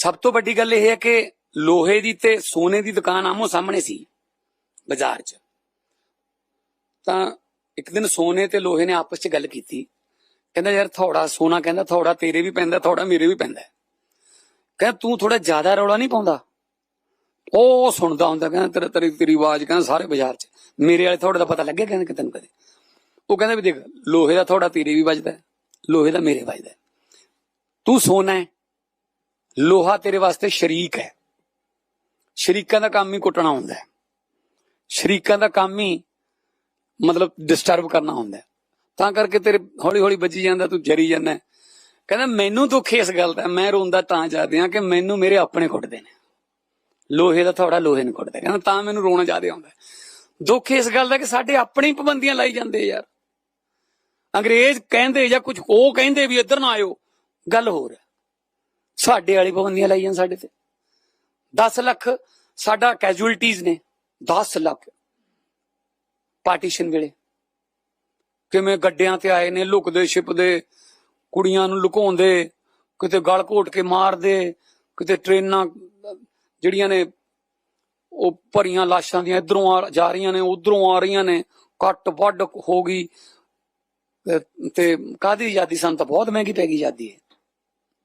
ਸਭ ਤੋਂ ਵੱਡੀ ਗੱਲ ਇਹ ਹੈ ਕਿ ਲੋਹੇ ਦੀ ਤੇ ਸੋਨੇ ਦੀ ਦੁਕਾਨ ਆਮੋ ਸਾਹਮਣੇ ਸੀ, ਬਾਜ਼ਾਰ 'ਚ। ਤਾਂ ਇੱਕ ਦਿਨ ਸੋਨੇ ਤੇ ਲੋਹੇ ਨੇ ਆਪਸ 'ਚ ਗੱਲ ਕੀਤੀ। ਕਹਿੰਦਾ, ਯਾਰ ਥੋੜਾ ਸੋਨਾ ਕਹਿੰਦਾ, ਥੋੜਾ ਤੇਰੇ ਵੀ ਪੈਂਦਾ, ਥੋੜਾ ਮੇਰੇ ਵੀ ਪੈਂਦਾ ਕਹਿੰਦਾ, ਤੂੰ ਥੋੜਾ ਜ਼ਿਆਦਾ ਰੌਲਾ ਨਹੀਂ ਪਾਉਂਦਾ? ਉਹ ਸੁਣਦਾ ਹੁੰਦਾ, ਕਹਿੰਦਾ, ਤੇਰੇ, ਤੇਰੀ ਤੇਰੀ ਆਵਾਜ਼ ਕਹਿੰਦਾ ਸਾਰੇ ਬਾਜ਼ਾਰ 'ਚ। ਮੇਰੇ ਵਾਲੇ ਥੋੜੇ ਦਾ ਪਤਾ ਲੱਗਿਆ ਕਹਿੰਦਾ ਕਿ ਤੈਨੂੰ ਕਦੇ। ਉਹ ਕਹਿੰਦਾ ਵੀ ਦੇਖ, ਲੋਹੇ ਦਾ ਥੋੜਾ ਤੇਰੇ ਵੀ ਵੱਜਦਾ ਲੋਹੇ ਦਾ ਮੇਰੇ ਵੱਜਦਾ ਤੂੰ ਸੋਨਾ ਹੈ ਲੋਹਾ ਤੇਰੇ ਵਾਸਤੇ ਸ਼ਰੀਕ ਹੈ। ਸ਼ਰੀਕਾਂ ਦਾ ਕੰਮ ਹੀ ਕੁੱਟਣਾ ਹੁੰਦਾ ਹੈ। ਸ਼ਰੀਕਾਂ ਦਾ ਕੰਮ ਹੀ ਮਤਲਬ ਡਿਸਟਰਬ ਕਰਨਾ ਹੁੰਦਾ ਤਾਂ ਕਰਕੇ ਤੇਰੇ ਹੌਲੀ ਹੌਲੀ ਵੱਜੀ ਜਾਂਦਾ, ਤੂੰ ਜਰੀ ਜਾਂਦਾ ਕਹਿੰਦਾ, ਮੈਨੂੰ ਦੁੱਖ ਇਸ ਗੱਲ ਦਾ। ਮੈਂ ਰੋਂਦਾ ਤਾਂ ਜਾਂਦੇ ਆ ਕਿ ਮੈਨੂੰ ਮੇਰੇ ਆਪਣੇ ਕੁੱਟਦੇ ਨੇ। ਲੋਹੇ ਦਾ ਥੋੜਾ ਲੋਹੇ ਨੂੰ ਕੁੱਟਦਾ। ਕਹਿੰਦਾ, ਤਾਂ ਮੈਨੂੰ ਰੋਣਾ ਜ਼ਿਆਦਾ ਆਉਂਦਾ ਦੁੱਖ ਇਸ ਗੱਲ ਦਾ ਕਿ ਸਾਡੇ ਆਪਣੇ ਪਾਬੰਦੀਆਂ ਲਾਈ ਜਾਂਦੇ ਯਾਰ। ਅੰਗਰੇਜ਼ ਕਹਿੰਦੇ ਜਾਂ ਕੁਝ ਉਹ ਕਹਿੰਦੇ ਵੀ ਇੱਧਰ ਨਾ ਆਇਓ। ਗੱਲ ਹੋਰ ਹੈ। ਸਾਡੇ ਵਾਲੀ ਪਾਬੰਦੀਆਂ ਲਾਈਆਂ ਸਾਡੇ ਤੇ। 10 ਲੱਖ ਸਾਡਾ ਕੈਜੂਅਲਟੀਜ਼ ਨੇ 10 ਲੱਖ ਪਾਰਟੀਸ਼ਨ ਵੇਲੇ। ਕਿਵੇਂ ਗੱਡਿਆਂ ਤੇ ਆਏ ਨੇ, ਲੁਕਦੇ ਛਿਪਦੇ, ਕੁੜੀਆਂ ਨੂੰ ਲੁਕਾਉਂਦੇ, ਕਿਤੇ ਗਲ ਘੋਟ ਕੇ ਮਾਰਦੇ, ਕਿਤੇ ਟ੍ਰੇਨਾਂ ਜਿਹੜੀਆਂ ਨੇ, ਉਹ ਭਰੀਆਂ ਲਾਸ਼ਾਂ ਦੀਆਂ ਇਧਰੋਂ ਆ ਜਾ ਰਹੀਆਂ ਨੇ, ਉਧਰੋਂ ਆ ਰਹੀਆਂ ਨੇ ਕੱਟ ਵੱਢ ਹੋ ਗਈ। ਤੇ- ਤੇ ਕਾਦੀ ਆਜ਼ਾਦੀ? ਸਾਨੂੰ ਤਾਂ ਬਹੁਤ ਮਹਿੰਗੀ ਪੈ ਗਈ ਆਜ਼ਾਦੀ ਹੈ